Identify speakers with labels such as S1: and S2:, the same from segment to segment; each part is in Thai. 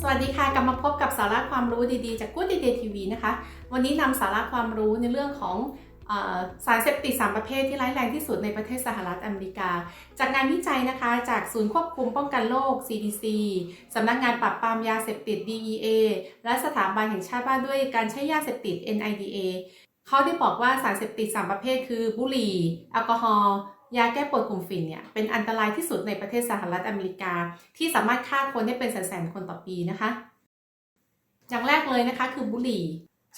S1: สวัสดีค่ะกลับมาพบกับสาระความรู้ดีๆ จากกู๊ดดีเดทีวีนะคะ วันนี้นำสาระความรู้ในเรื่องของสารเสพติด 3 ประเภทที่ร้ายแรงที่สุดในประเทศสหรัฐอเมริกา จากงานวิจัยนะคะ จากศูนย์ควบคุมป้องกันโรค CDC สำนักงานปราบปรามยาเสพติด DEA และสถาบันแห่งชาติว่าด้วยการใช้ยาเสพติด NIDA เขาได้บอกว่าสารเสพติด 3 ประเภทคือบุหรี่ แอลกอฮอล์ ยาแก้ปวดกลุ่มฝิ่นเนี่ยเป็นอันตรายที่สุดในประเทศสหรัฐอเมริกา ที่สามารถฆ่าคนได้เป็นแสนๆคนต่อปีนะคะ อย่างแรกเลยนะคะคือบุหรี่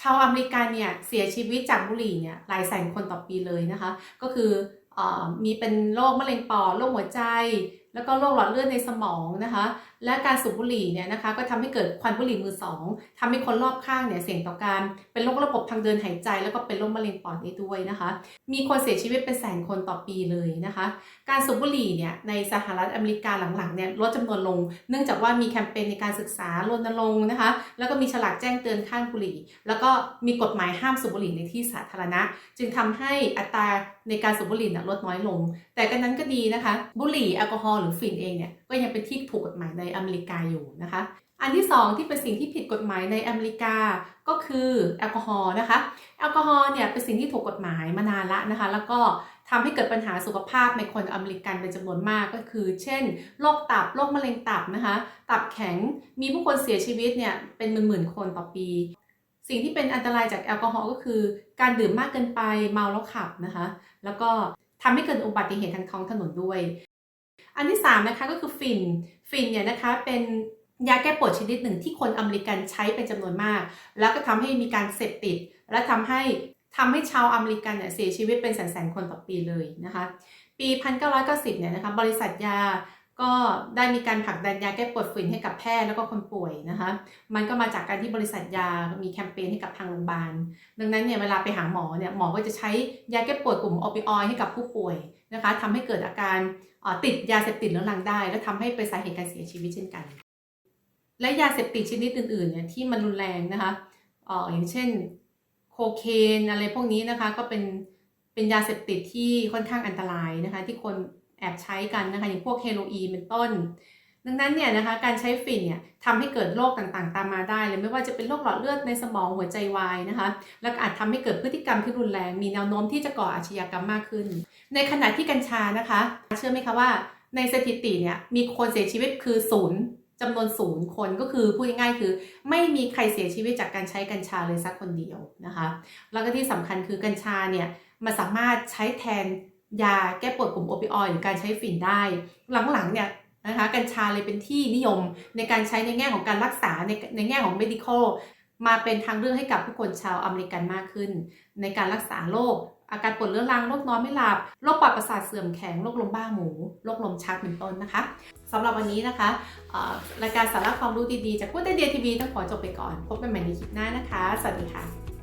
S1: ชาวอเมริกันเนี่ยเสียชีวิตจากบุหรี่เนี่ยหลายแสนคนต่อปีเลยนะคะ ก็คือเออมีเป็นโรคมะเร็งปอดโรคหัวใจ แล้วก็โรคหลอดเลือดในสมองนะคะ และการสูบบุหรี่เนี่ยนะคะก็ทำให้เกิดควันบุหรี่มือสองทำให้คนรอบข้างเนี่ยเสี่ยงต่อการ เป็นโรคระบบทางเดินหายใจ แล้วก็เป็นโรคมะเร็งปอดได้ด้วยนะคะ มีคนเสียชีวิตเป็นแสนคนต่อปีเลยนะคะ การสูบบุหรี่เนี่ยในสหรัฐอเมริกาหลังๆเนี่ยลดจำนวนลง เนื่องจากว่ามีแคมเปญในการศึกษารณรงค์นะคะ แล้วก็มีฉลากแจ้งเตือนข้างบุหรี่ แล้วก็มีกฎหมายห้ามสูบบุหรี่ในที่สาธารณะ จึงทำให้อัตราในการสูบบุหรี่ลดน้อยลง แต่กันนั้นก็ดีนะคะ บุหรี่แอลกอฮอล์รือฝิ่นเองเนี่ยก็ยังเป็นที่ถูกกฎหมายในอเมริกาอยู่นะคะ อันที่สองที่เป็นสิ่งที่ผิดกฎหมายในอเมริกาก็คือแอลกอฮอล์นะคะแอลกอฮอล์เนี่ยเป็นสิ่งที่ถูกกฎหมายมานานละนะคะ แล้วก็ทำให้เกิดปัญหาสุขภาพในคนอเมริกันเป็นจำนวนมากก็คือ เช่นโรคตับโรคมะเร็งตับนะคะ ตับแข็งมีผู้คนเสียชีวิตเนี่ยเป็นหมื่นๆคนต่อปี สิ่งที่เป็นอันตรายจากแอลกอฮอล์ก็คือ การดื่มมากเกินไปเมาแล้วขับนะคะ แล้วก็ทำให้เกิดอุบัติเหตุทางท้องถนนด้วย อันที่3นะคะก็คือฟินฟินเนี่ยนะคะเป็นยาแก้ปวดชนิดหนึ่งที่คนอเมริกันใช้เป็นจำนวนมาก แล้วก็ทำให้มีการเสพติด และทำให้ทำให้ชาวอเมริกันเนี่ยเสียชีวิตเป็นแสนๆคนต่อปีเลยนะคะ ปี 1990 เนี่ยนะคะบริษัทยา ก็ได้มีการผลักดันยาแก้ปวดฝิ่นให้กับแพทย์แล้วก็คนป่วยนะคะ มันก็มาจากการที่บริษัทยามีแคมเปญให้กับทางโรงพยาบาล ดังนั้นเนี่ยเวลาไปหาหมอเนี่ยหมอก็จะใช้ยาแก้ปวดกลุ่มโอปิออยให้กับผู้ป่วยนะคะทำให้เกิดอาการติดยาเสพติดเรื้อรังได้ และทำให้เป็นสาเหตุการเสียชีวิตเช่นกัน และยาเสพติดชนิดอื่นๆเนี่ยที่มันรุนแรงนะคะอออย่างเช่นโคเคนอะไรพวกนี้นะคะก็เป็นเป็นยาเสพติดที่ค่อนข้างอันตรายนะคะที่คน แอบใช้กันนะคะอย่างพวกเฮโรอีนเป็นต้น ดังนั้นเนี่ยนะคะการใช้ฝิ่นเนี่ยทำให้เกิดโรคต่างๆ ตามมาได้เลยไม่ว่าจะเป็นโรคหลอดเลือดในสมองหัวใจวายนะคะแล้วอาจทำให้เกิดพฤติกรรมที่รุนแรง มีแนวโน้มที่จะก่ออาชญากรรมมากขึ้น ในขณะที่กัญชานะคะ เชื่อไหมคะว่าในสถิติเนี่ยมีคนเสียชีวิตคือศูนย์จำนวนศูนย์คนก็คือพูดง่ายๆคือ ไม่มีใครเสียชีวิตจากการใช้กัญชาเลยสักคนเดียวนะคะ แล้วก็ที่สำคัญคือกัญชาเนี่ยมันสามารถใช้แทน ยาแก้ปวดกลุ่มโอปิออยด์หรือการใช้ฝิ่นได้ หลังๆเนี่ยนะคะกัญชาเลยเป็นที่นิยมในการใช้ในแง่ของการรักษาในในแง่ของ medical มาเป็นทางเลือกให้กับผู้คนชาวอเมริกันมากขึ้น ในการรักษาโรคอาการปวดเรื้อรังโรคนอนไม่หลับโรคปอดประสาทเสื่อมแข็งโรคลมบ้าหมูโรคลมชักเป็นต้นนะคะสำหรับวันนี้นะคะรายการสาระความรู้ดีๆ จากพูดได้เดียทีวีต้องขอจบไปก่อน พบกันใหม่ในคลิปหน้านะคะ สวัสดีค่ะ